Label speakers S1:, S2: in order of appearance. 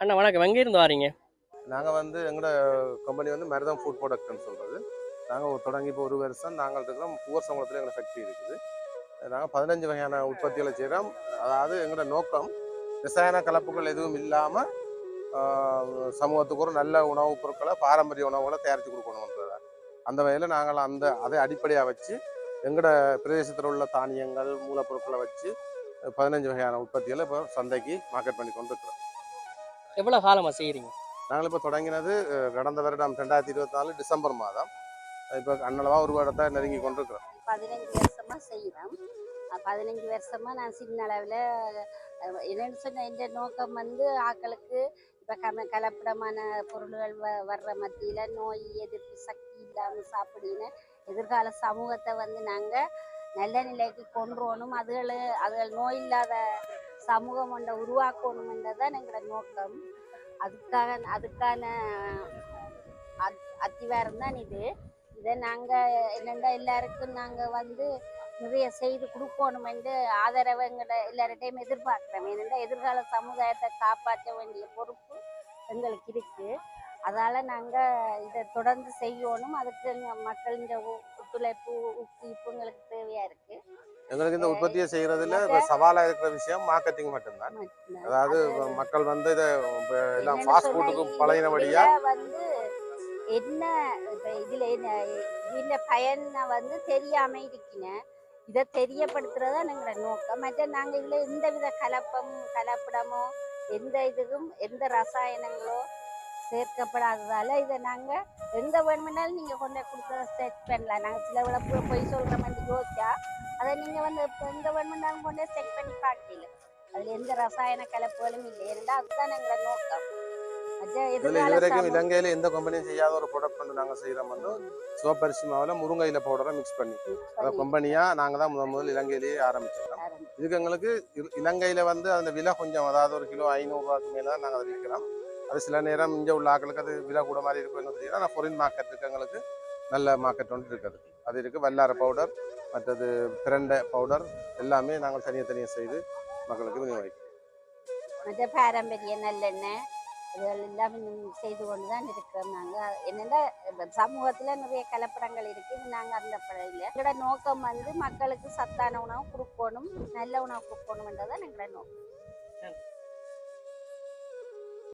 S1: அண்ணா வணக்கம். எங்க இருந்து வாரீங்க?
S2: நாங்கள் வந்து எங்களோட கம்பெனி வந்து மருதம் ஃபுட் ப்ராடக்ட்னு சொல்கிறது நாங்கள் தொடங்கி இப்போ ஒரு வருஷம் நாங்கள் இருக்கிறோம். ஊர் சமூகத்தில் எங்களோட ஃபேக்ட்ரி இருக்குது. நாங்கள் பதினஞ்சு வகையான உற்பத்திகளை செய்கிறோம் அதாவது எங்களோட நோக்கம் ரசாயன கலப்புகள் எதுவும் இல்லாமல் சமூகத்துக்கு ஒரு நல்ல உணவுப் பொருட்களை பாரம்பரிய உணவுகளை தயாரித்து கொடுக்கணுன்றத அந்த வகையில் நாங்கள் அந்த அதை அடிப்படையாக வச்சு எங்களோட பிரதேசத்தில் உள்ள தானியங்கள் மூலப்பொருட்களை வச்சு பதினஞ்சு வகையான உற்பத்திகளை இப்போ சந்தைக்கு மார்க்கெட் பண்ணி கொண்டு இருக்கிறோம்
S1: எவ்வளவு காலமா செய்யறீங்க?
S2: நாங்கள் இப்போ தொடங்கினது கடந்த வருடம் ரெண்டாயிரத்தி இருபத்தி நாலு டிசம்பர் மாதம். இப்போ அன்னளவா ஒரு வருடத்தை நெருங்கி கொண்டிருக்கிறோம்.
S3: பதினஞ்சு வருஷமா செய்கிறோம் பதினஞ்சு வருஷமா நான் சின்ன அளவில் என்னன்னு சொன்ன இந்த நோக்கம் வந்து ஆட்களுக்கு இப்போ கம கலப்படமான பொருள்கள் வ வர்ற மத்தியில் நோய் எதிர்ப்பு சக்தி இல்லாமல் சாப்பிடின்னு எதிர்கால சமூகத்தை வந்து நாங்கள் நல்ல நிலைக்கு கொண்டு வரணும் அதுகள் அதுகள் நோய் இல்லாத சமூகம் ஒன்றை உருவாக்கணுமென்றதான் எங்களோட நோக்கம். அதுக்காக அதுக்கான அத் அத்திவாரம் தான் இது. இதை நாங்கள் என்னென்னா எல்லாருக்கும் நாங்கள் வந்து நிறைய செய்து கொடுக்கணும் என்று ஆதரவை எங்களை எல்லார்டையும் எதிர்பார்க்குறோம். ஏனென்றால் எதிர்கால சமுதாயத்தை காப்பாற்ற வேண்டிய பொறுப்பு எங்களுக்கு இருக்குது அதால் நாங்கள் இதை தொடர்ந்து செய்யணும். அதுக்கு எங்கள் மக்களின் ஒ- ஒத்துழைப்பு ஊக்குவிப்பு எங்களுக்கு தேவையாக இருக்குது
S2: எங்களுக்கு இந்த உற்பத்தியை செய்யறதுல இப்போ சவாலாக இருக்கிற விஷயம் மார்க்கெட்டிங் மட்டும்தான். அதாவது மக்கள் வந்து இதை எல்லாம் ஃபாஸ்ட் ஃபுட்டுக்கு
S3: இதுல வந்து என்ன இதுல என்ன இதுல பயனை வந்து தெரியாம இருக்கின இதை தெரியப்படுத்துறதா எங்களோட நோக்கம். மற்ற நாங்க இதுல எந்த வித கலப்பம் கலப்படமோ எந்த இதுக்கும் எந்த ரசாயனங்களோ சேர்க்கப்படாததால இதை நாங்க எங்க வேணுமென்னாலும் நீங்க கொண்டு கொடுக்கறத செட் பண்ணலாம். நாங்க சில விட போய் சொல்ற மாதிரி யோசிச்சா அதை நீங்க வந்து எங்க வேணுமென்னாலும் கொண்டு செக் பண்ணி பார்க்கல அதுல எந்த ரசாயன கலப்புகளும் இல்லை. இருந்தால் அதுதான் எங்களோட நோக்கம்.
S2: இதுவரைக்கும் இலங்கையில எந்த கம்பெனியும் செய்யாத ஒரு ப்ராடக்ட் வந்து நாங்க செய்யறோம் வந்து சிவப்பரிசி மாவுல முருங்கையில பவுடரை மிக்ஸ் பண்ணி. அதை கம்பெனியா நாங்க தான் முதல் முதல் இலங்கையிலேயே ஆரம்பிச்சிருக்கோம். இதுக்கு எங்களுக்கு இலங்கையில வந்து அந்த விலை கொஞ்சம் அதாவது ஒரு கிலோ ஐநூறுரூவாக்கு மேல தான் நாங்கள் அதை விற்கிறோம். அது சில நேரம் இங்கே உள்ள ஆட்களுக்கு அது விலை கூட மாதிரி இருக்குன்னு தெரியல ஆனால் ஃபாரின் மார்க்கெட் இருக்கு எங்களுக்கு நல்ல மார்க்கெட் ஒன்று இருக்குது. அது இருக்கு வல்லார பவுடர் மற்றது பிரண்டை பவுடர் எல்லாமே நாங்கள் தனியாக தனியாக செய்து மக்களுக்கு விநியோகிக்கிறோம்.
S3: மற்ற பாரம்பரிய நல்லெண்ணெய் இன்னும் செய்து கொண்டு தான் இருக்கிறோம் நாங்கள் என்னென்னா சமூகத்தில் நிறைய கலப்படங்கள் இருக்குது நாங்கள் அந்த படையில். எங்களோட நோக்கம் வந்து மக்களுக்கு சத்தான உணவு கொடுக்கணும் நல்ல உணவு கொடுக்கணுன்றதான் எங்களோட நோக்கம்.